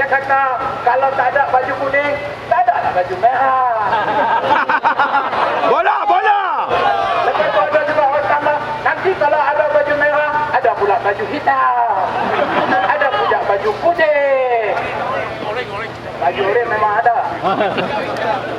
dia kata kalau tak ada baju kuning, tak ada lah baju merah. bola, bola. Lepas tu ada juga orang sama, nanti kalau ada baju merah, ada pula baju hitam. ada pula baju kuning. Baju orang memang ada.